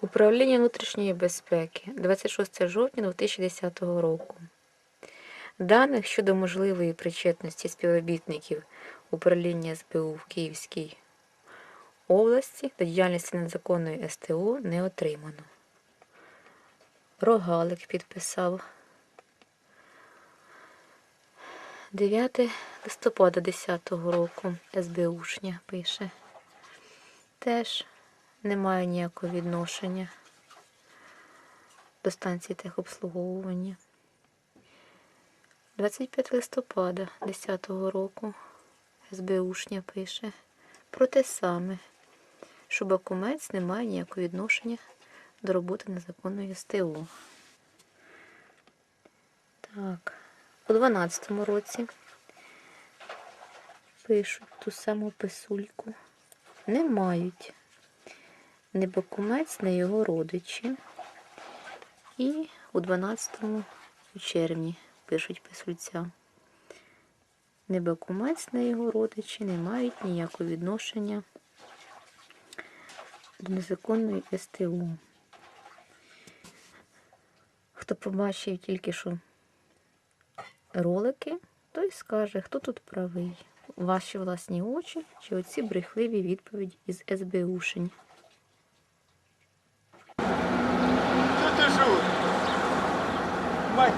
Управління внутрішньої безпеки 26 жовтня 2010 року. Даних щодо можливої причетності співробітників управління СБУ в Київській області до діяльності незаконної СТО не отримано. Рогалик підписав 9 листопада 10 року СБУшня пише. Теж немає ніякого відношення до станції техобслуговування. 25 листопада 10 року СБУшня пише про те саме, що Бакумець не має ніякого відношення до роботи незаконної СТО. Так, у 12 році пишуть ту саму писульку. Не мають не Бакумець, не його родичі. І у 12 червні пишуть писульця. Не Бакумець, не його родичі не мають ніякого відношення до незаконної СТО. Хто побачив тільки що ролики, той скаже, хто тут правий. Ваші власні очі чи оці брехливі відповіді із СБУшень. Mas